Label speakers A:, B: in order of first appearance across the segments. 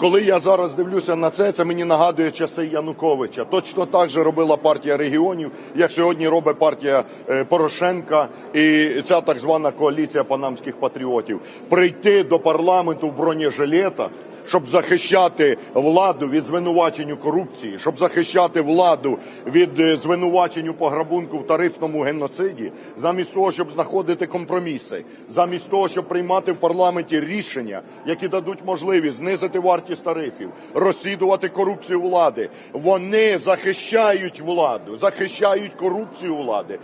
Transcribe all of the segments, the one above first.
A: Коли я зараз дивлюся на це, це мені нагадує часи Януковича. Точно так же робила партія регіонів, як сьогодні робить партія е, Порошенка і ця так звана коаліція панамських патріотів. Прийти до парламенту в бронежилетах, щоб захищати владу від звинувачень у корупції, щоб захищати владу від е, звинувачень у пограбунку в тарифному геноциді, замість того, щоб знаходити компроміси, замість того, щоб приймати в парламенті рішення, які дадуть можливість знизити вартість тарифів, розслідувати корупцію влади. Вони захищають владу, захищають корупцію влади,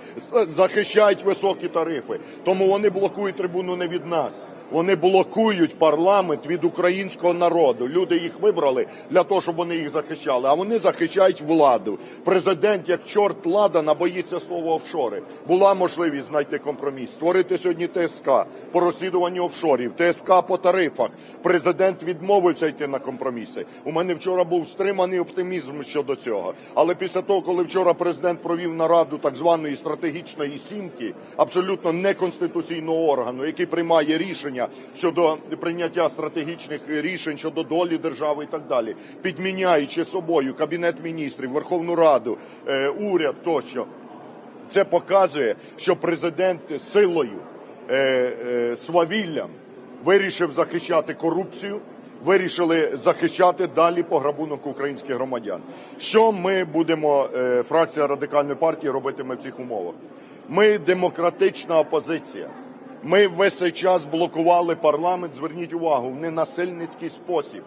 A: захищають високі тарифи. Тому вони блокують трибуну не від нас. Вони блокують парламент від українського народу. Люди їх вибрали для того, щоб вони їх захищали. А вони захищають владу. Президент, як чорт ладана, боїться слова офшори. Була можливість знайти компроміс, створити сьогодні ТСК по розслідуванню офшорів, ТСК по тарифах. Президент відмовився йти на компроміси. У мене вчора був стриманий оптимізм щодо цього. Але після того, коли вчора президент провів нараду так званої стратегічної сімки, абсолютно неконституційного органу, який приймає рішення щодо прийняття стратегічних рішень щодо долі держави і так далі, підміняючи собою кабінет міністрів, Верховну Раду, е, уряд тощо. Це показує, що президент силою, е, е, свавіллям вирішив захищати корупцію, вирішили захищати далі пограбунок українських громадян. Що ми будемо, фракція радикальної партії, робитиме в цих умовах? Ми демократична опозиція. Ми весь цей час блокували парламент. Зверніть увагу в ненасильницький спосіб.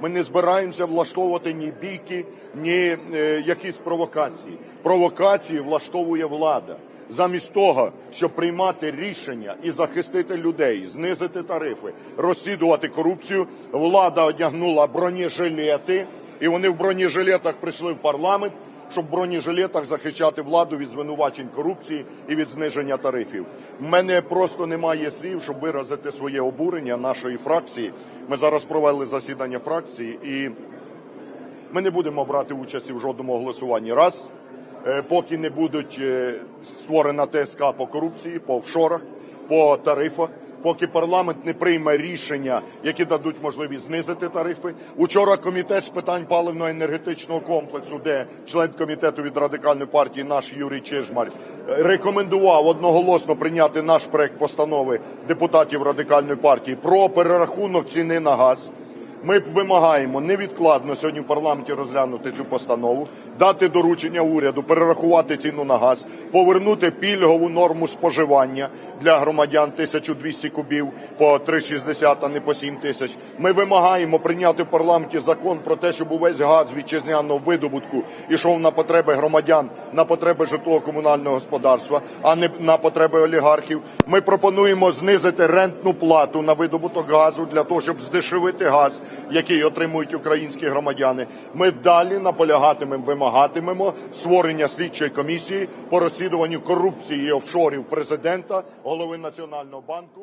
A: Ми не збираємося влаштовувати ні бійки, ні е, якісь провокації. Провокації влаштовує влада. Замість того, щоб приймати рішення і захистити людей, знизити тарифи, розслідувати корупцію, влада одягнула бронежилети, і вони в бронежилетах прийшли в парламент, щоб в бронежилетах захищати владу від звинувачень корупції і від зниження тарифів. У мене просто немає слів, щоб виразити своє обурення нашої фракції. Ми зараз провели засідання фракції, і ми не будемо брати участі в жодному голосуванні. Раз е, поки не будуть е, створена ТСК по корупції, по офшорах, по тарифах. Поки парламент не прийме рішення, які дадуть можливість знизити тарифи. Учора комітет з питань паливно-енергетичного комплексу, де член комітету від радикальної партії, наш Юрій Чижмар, е, рекомендував одноголосно прийняти наш проект постанови депутатів радикальної партії про перерахунок ціни на газ. Ми вимагаємо невідкладно сьогодні в парламенті розглянути цю постанову, дати доручення уряду, перерахувати ціну на газ, повернути пільгову норму споживання для громадян 1200 кубів по 3,60, а не по 7 тисяч. Ми вимагаємо прийняти в парламенті закон про те, щоб увесь газ вітчизняного видобутку ішов на потреби громадян, на потреби житлово-комунального господарства, а не на потреби олігархів. Ми пропонуємо знизити рентну плату на видобуток газу для того, щоб здешевити газ, який отримують українські громадяни. Ми далі наполягатимемо, вимагатимемо створення слідчої комісії по розслідуванню корупції і офшорів президента, голови Національного банку.